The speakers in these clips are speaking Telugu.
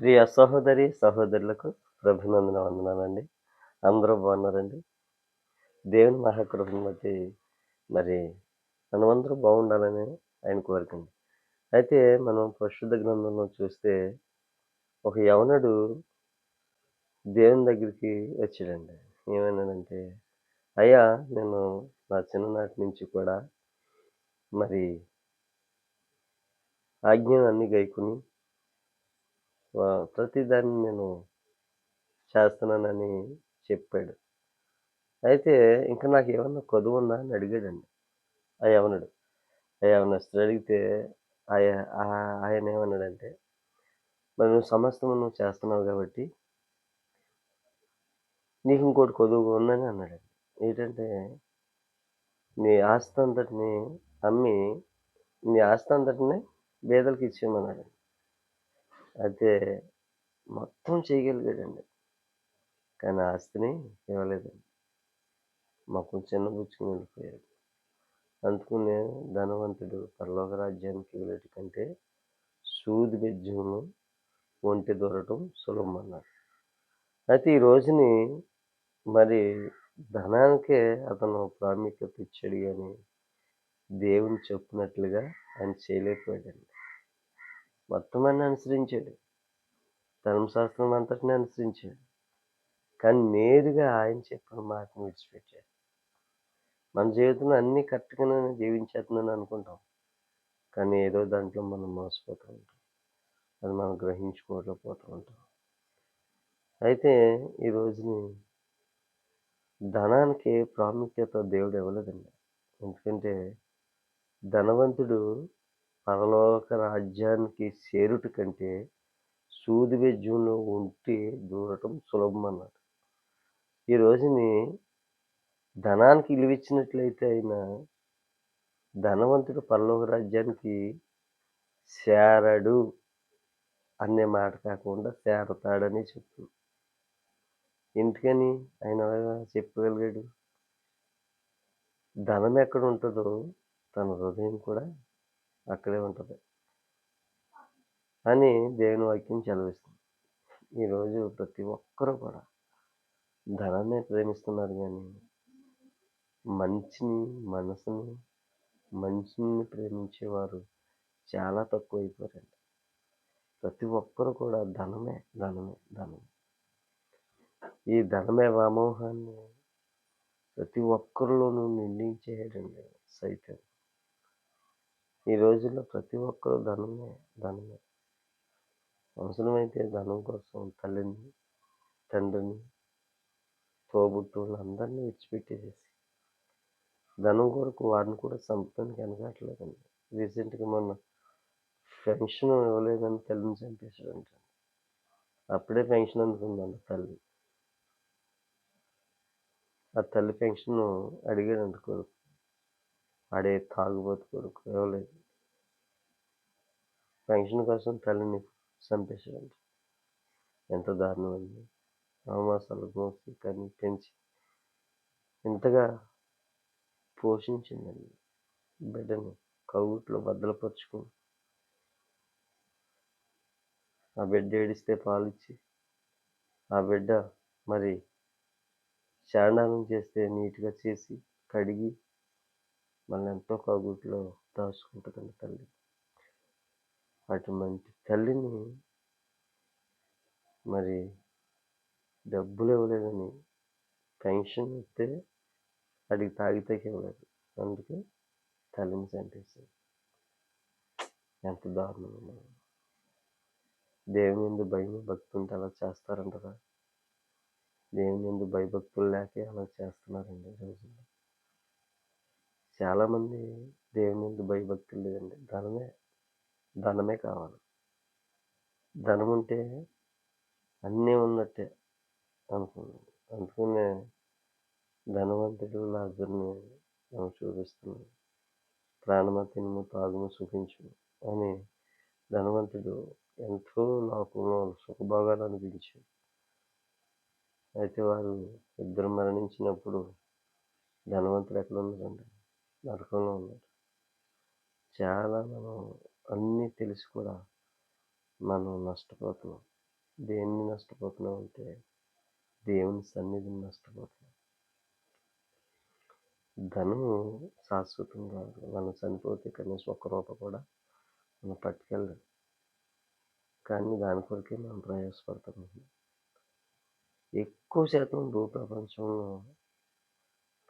ప్రియ సహోదరి సహోదరులకు ప్రభునందన వందనాలండి. అందరూ బాగున్నారండి? దేవుని మహాకృపను బట్టి మరి మనమందరూ బాగుండాలని ఆయన కోరికండి. అయితే మనం పరిశుద్ధ గ్రంథంలో చూస్తే ఒక యవనుడు దేవుని దగ్గరికి వచ్చాడండి. ఏమన్నాడంటే అయ్యా నేను నా చిన్ననాటి నుంచి కూడా మరి ఆజ్ఞను అన్నీ గైకుని ప్రతిదాన్ని నేను చేస్తున్నానని చెప్పాడు. అయితే ఇంకా నాకు ఏమన్నా కొదువు ఉందా అని అడిగాడండి. ఆ యవనుడు ఆ యవనస్తుడు అడిగితే ఆయ ఆ- ఆయన ఏమన్నాడంటే మరి నువ్వు సమస్తం నువ్వు చేస్తున్నావు కాబట్టి నీకు ఇంకోటి కొదువు ఉందని అన్నాడు ఏంటంటే నీ ఆస్తి అంతటిని అమ్మి నీ ఆస్తి అంతటిని పేదలకు ఇచ్చేయమన్నాడు అయితే మొత్తం చేయగలిగాడండి. కానీ ఆస్తిని ఇవ్వలేదండి. మాకు చిన్న బుచ్చుకుని వెళ్ళిపోయాడు. అందుకునే ధనవంతుడు పరలోక రాజ్యానికి వెళ్ళటి కంటే సూది బెజ్జమును ఒంటి దొరటం సులభం అన్నాడు అయితే ఈ రోజుని మరి ధనానికే అతను ప్రాముఖ్యత ఇచ్చాడు కానీ దేవుని చెప్పినట్లుగా ఆయన చేయలేకపోయాడండి. మొత్తం అన్ని అనుసరించాడు. ధర్మశాస్త్రం అంతటిని అనుసరించాడు. కానీ నేరుగా ఆయన చెప్పిన మాటను విడిచిపెట్టాడు. మన జీవితంలో అన్నీ కరెక్ట్గానే జీవించేస్తున్నాను అనుకుంటాం. కానీ ఏదో దాంట్లో మనం మోసపోతూ ఉంటాం. అది మనం గ్రహించుకోలేకపోతూ ఉంటాం. అయితే ఈ రోజుని ధనానికి ప్రాముఖ్యత దేవుడు ఇవ్వలేదండి. ఎందుకంటే ధనవంతుడు పరలోక రాజ్యానికి చేరుట కంటే సూది బెజ్యంలో ఉంటే దూరటం సులభం అన్నాడు ఈ రోజుని ధనానికి ఇలువిచ్చినట్లయితే అయినా ధనవంతుడు పరలోక రాజ్యానికి చేరడు అనే మాట కాకుండా చేరతాడని చెప్తుంది. ఎందుకని? ఆయన చెప్పగలిగాడు? ధనం ఎక్కడ ఉంటుందో తన హృదయం కూడా అక్కడే ఉంటుంది. అని దేవుని వాక్యం చదివిస్తుంది ఈరోజు ప్రతి ఒక్కరూ కూడా ధనాన్ని ప్రేమిస్తున్నారు కానీ మంచిని మనసుని మంచిని ప్రేమించేవారు చాలా తక్కువ అయిపోయారండి ప్రతి ఒక్కరు కూడా ధనమే ధనమే ధనమే. ఈ ధనమే వ్యామోహాన్ని ప్రతి ఒక్కరిలోనూ నిండించేయడండి సైతం ఈ రోజుల్లో ప్రతి ఒక్కరు ధనమే ధనమే. అవసరమైతే ధనం కోసం తల్లిని తండ్రిని తోబుట్టువులు అందరినీ విడిచిపెట్టేసేసి ధనం కొరకు వారిని కూడా చంపడానికి వెనకట్లేదండి రీసెంట్గా మొన్న పెన్షన్ ఇవ్వలేదని తల్లిని చంపేశాడంట. అప్పుడే పెన్షన్ అందుకుందండి తల్లి. ఆ తల్లి పెన్షన్ అడిగాడంట కొడుకు. ఆడే తాగుబోతు కొడుకు ఇవ్వలేదు పెన్షన్ కోసం తల్లిని చంపేశాడు ఎంత దారుణం అండి నవమాసాలు మోసి కానీ పెంచి ఇంతగా పోషించిందండి. బిడ్డను కవుట్లో బద్దలపరుచుకుని ఆ బిడ్డ ఏడిస్తే పాలిచ్చి ఆ బిడ్డ మరి చాండాలం చేస్తే నీట్గా చేసి కడిగి మళ్ళీ ఎంతో కాగుట్లో దాచుకుంటుందండి తల్లి. అటువంటి తల్లిని మరి డబ్బులు ఇవ్వలేదని పెన్షన్ ఇస్తే అడిగి తాగితే ఇవ్వలేదు అందుకే తల్లిని చంపేశారు. ఎంత దారుణం దేవుని ఎందు భయం భక్తి ఉంటే అలా చేస్తారంటారా? దేవుని ఎందు భయభక్తులు లేకే అలా చేస్తున్నారండి రోజుల్లో. చాలామంది దేవుని ముందు భయభక్తులు లేదండి. ధనమే ధనమే కావాలి. ధనం ఉంటే అన్నీ ఉన్నట్టే అనుకున్నాను. అందుకనే ధనవంతుడు లాజర్ని మనం చూపిస్తున్నాం ప్రాణమ తినుము తాగుము సుఖించు అని ధనవంతుడు ఎంతో లోకంలో సుఖభాగాలు అనిపించాడు అయితే వారు ఇద్దరు మరణించినప్పుడు ధనవంతుడు ఎక్కడ ఉన్నాడండి? నరకంలో ఉన్నాడు. చాలా మనం అన్నీ తెలిసి కూడా మనం నష్టపోతున్నాం. దేన్ని నష్టపోతున్నాం అంటే దేవుని సన్నిధిని నష్టపోతున్నాం. ధనము శాశ్వతం కాదు. మనం చనిపోతే కనీసం ఒక్క రూప కూడా మనం పట్టుకెళ్ళదు కానీ దాని కొరకే మనం ప్రయాసపడుతున్నాం ఎక్కువ శాతం భూ ప్రపంచంలో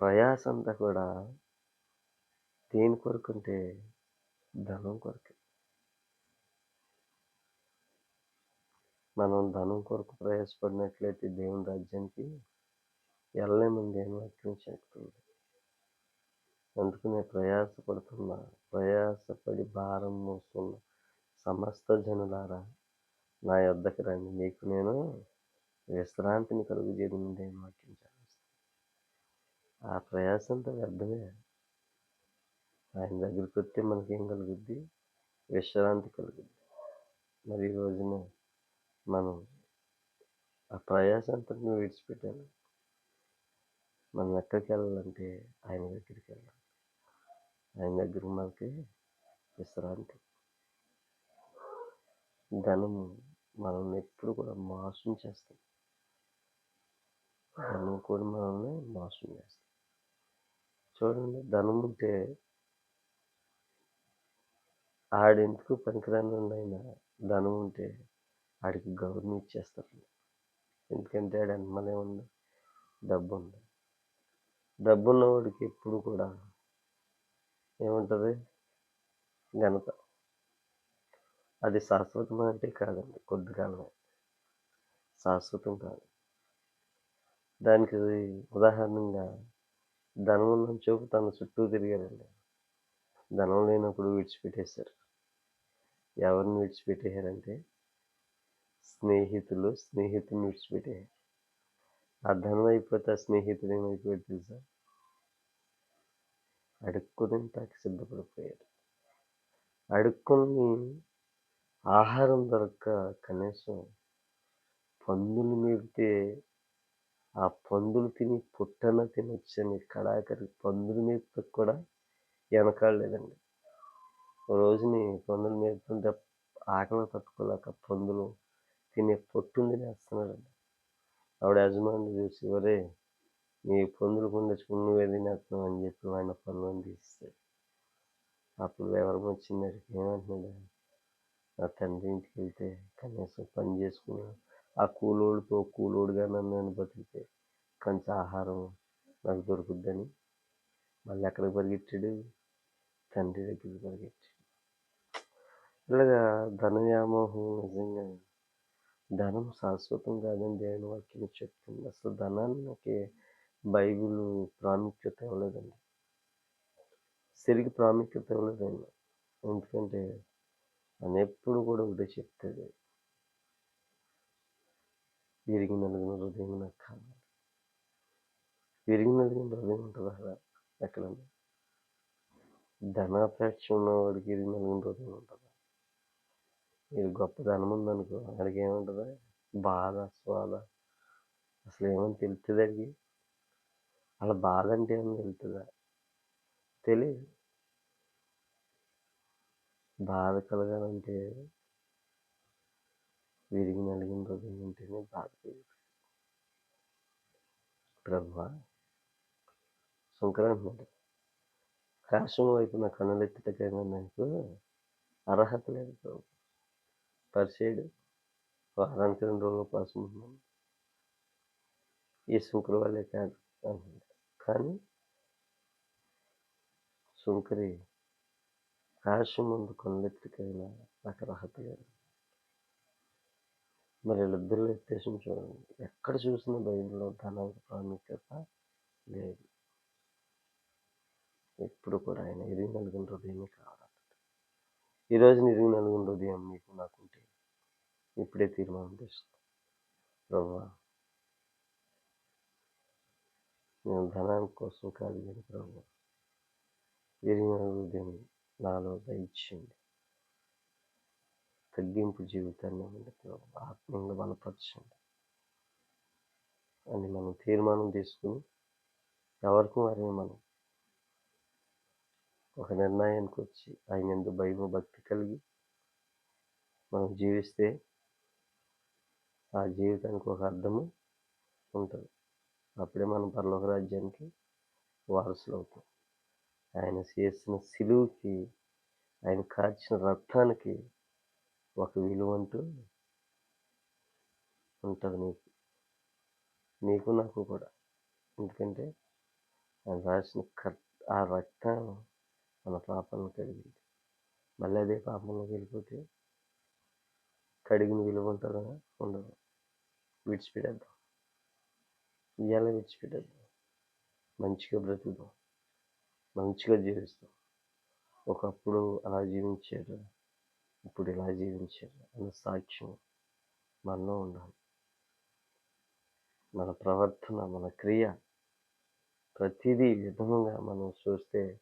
ప్రయాస అంతా కూడా దేని కొరకు అంటే ధనం కొరకే. మనం ధనం కొరకు ప్రయాసపడినట్లయితే దేవుని రాజ్యానికి వెళ్ళలేమని దేవుని వాక్యం చెప్తుంది. అందుకనే ప్రయాసపడుతున్నా ప్రయాసపడి భారం మోస్తున్న సమస్త జనులారా నా యొద్దకు రండి. మీకు నేను విశ్రాంతిని కలుగు చేయడం దేవుని వాక్యం చేస్తాను ఆ ప్రయాసంతో వ్యర్థమే. ఆయన దగ్గరికి వస్తే మనకేం కలుగుద్ది? విశ్రాంతి కలుగుద్ది. మరి ఈ రోజున మనం ఆ ప్రయాస అంతటిని విడిచిపెట్టాలి. మనం ఎక్కడికి వెళ్ళాలంటే ఆయన దగ్గరికి వెళ్ళాలి. ఆయన దగ్గర మనకి విశ్రాంతి. ధనము మనల్ని ఎప్పుడు కూడా మోసం చేస్తాం ధనం కూడా మనల్ని మోసం చేస్తాం చూడండి ధనం ఉంటే ఆడెందుకు పనికిరాని అయినా ధనం ఉంటే ఆడికి గౌరవం ఇచ్చేస్తారు ఎందుకంటే ఆడ వెనమలే ఉంది డబ్బు ఉంది డబ్బు ఉన్నవాడికి ఎప్పుడు కూడా ఏముంటుంది? ఘనత. అది శాశ్వతం అంటే కాదండి కొద్ది కాలమే శాశ్వతం కాదు. దానికి ఉదాహరణంగా ధనం ఉన్న చూపు తన చుట్టూ తిరిగారండి ధనం లేనప్పుడు విడిచిపెట్టేశారు. ఎవరిని విడిచిపెట్టేయారంటే స్నేహితులు స్నేహితుని విడిచిపెట్టేయారు ఆ ధనం అయిపోతే ఆ స్నేహితుడు ఏమైపోయాడు తెలుసా? అడుక్కుని తాకి సిద్ధపడిపోయాడు. అడుక్కుని ఆహారం దొరక్క కనీసం పందులు మేపితే ఆ పందులు తిని పుట్టన తినొచ్చని కడాకరి పందులు మేపితే కూడా వెనకాడలేదండి. రోజుని పందులు మేపుతుంటే ఆకలి తట్టుకోలేక పందులు తినే పొట్టుంది తినేస్తున్నాడండి ఆవిడ యజమాని చూసి వరే నీ పందులు కొండచ్చు నువ్వే తినేస్తున్నావు అని చెప్పి ఆయన పనులను తీస్తాడు అప్పుడు వివరం వచ్చింది ఏమంటున్నాడు? నా తండ్రి ఇంటికి వెళ్తే కనీసం పని చేసుకుని ఆ కూలోడితో కూలోడుగా నన్ను నేను బతికితే కొంచెం ఆహారం నాకు దొరుకుద్దని మళ్ళీ ఎక్కడికి పరిగెట్టాడు? తండ్రి దగ్గరికి పరిగెట్టాడు. ఇలాగా ధనయామోహం నిజంగా ధనం శాశ్వతం కాదని దేవుని వాక్యం చెప్తుంది. అసలు ధనానికి బైబిల్ ప్రాముఖ్యత ఇవ్వలేదండి. సిరికి ప్రాముఖ్యత ఇవ్వలేదండి. ఎందుకంటే అని ఎప్పుడు కూడా ఒకటే చెప్తుంది విరిగి నలిగిన హృదయం నాకు కావాలి విరిగి నలిగిన హృదయం ఉంటుంది? అక్కడ ఎక్కడన్నా ధనాపేక్ష ఉన్నవాడికి విరిగి నలిగిన హృదయం ఉంటుంది? ఇది గొప్ప ధనం ఉందనుకో అడిగి ఏముంటుంది? బాధ స్వాద అసలు ఏమని తెలుస్తుంది అడిగి అలా బాధ అంటే ఏమని తెలుస్తుందా తెలియదు బాధ కలగాలంటే విరిగి నలిగిన హృదయం ఉంటేనే బాధ కలుగుతుంది ప్రభు సంక్రాంతి కాశం వైపు నా కన్నులెత్తుటకైనా నాకు అర్హత లేదు ప్రభు. పరిచేయడు వారానికి రెండు రోజులు ఉపాసం ఉన్నాను ఈ వల్లే కాదు అన్నాడు కానీ శుంకరి కాశీ ముందు కొనలెత్తికైనా నాకు రహత లేదు మరి వీళ్ళిద్దరిలో ఎత్తేసి చూడండి. ఎక్కడ చూసిన బైబిల్లో ధనానికి ప్రాముఖ్యత లేదు. ఎప్పుడు కూడా ఆయన ఇరిగి నలుగుని హృదయమే కావాలి ఈరోజు ఇరిగి నలుగుని హృదయం మీకు నాకుంటే ఇప్పుడే తీర్మానం చేస్తాను ప్రభా నేను ధనాని కోసం కాదు కానీ ప్రభు. విరిగిన నాలో దయచేయండి తగ్గింపు జీవితాన్ని ఇవ్వండి ప్రభు. ఆత్మీయంగా బలపరచండి. అని మనం తీర్మానం తీసుకుని ఎవరికి వారిని మనం ఒక నిర్ణయానికి వచ్చి ఆయన ఎందుకు భయము భక్తి కలిగి మనం జీవిస్తే ఆ జీవితానికి ఒక అర్థము ఉంటుంది. అప్పుడే మనం పరలోక రాజ్యానికి వారసులు అవుతాం ఆయన చేసిన సిలువుకి ఆయన కాచిన రక్తానికి ఒక విలువ అంటూ ఉంటుంది నీకు. నీకు నాకు కూడా. ఎందుకంటే ఆయన రాసిన కర్ ఆ రక్తం మన పాపాలను కడిగింది. మళ్ళీ అదే పాపంలోకి వెళ్ళిపోతే కడిగిన విలువ ఉంటుందా? ఉండదు? విడిచిపెట్టేద్దాం. ఇవాళ విడిచిపెట్టేద్దాం. మంచిగా బ్రతుకుదాం. మంచిగా జీవిస్తాం. ఒకప్పుడు అలా జీవించారు. ఇప్పుడు ఇలా జీవించారు అన్న సాక్ష్యం మనలో ఉండాలి. మన ప్రవర్తన మన క్రియ ప్రతిదీ విధముగా మనం చూస్తే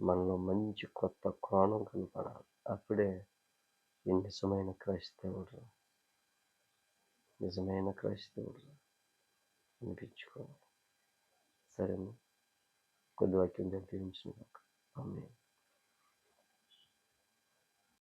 మనలో మంచి కొత్త కోణం కనపడాలి. అప్పుడే ఈ నిజమైన క్రైస్తవుడు నిజమైన క్రైస్తవుడు అనిపించుకోవాలి సరే కొద్ది వాక్యం జరిపించిన ఆమె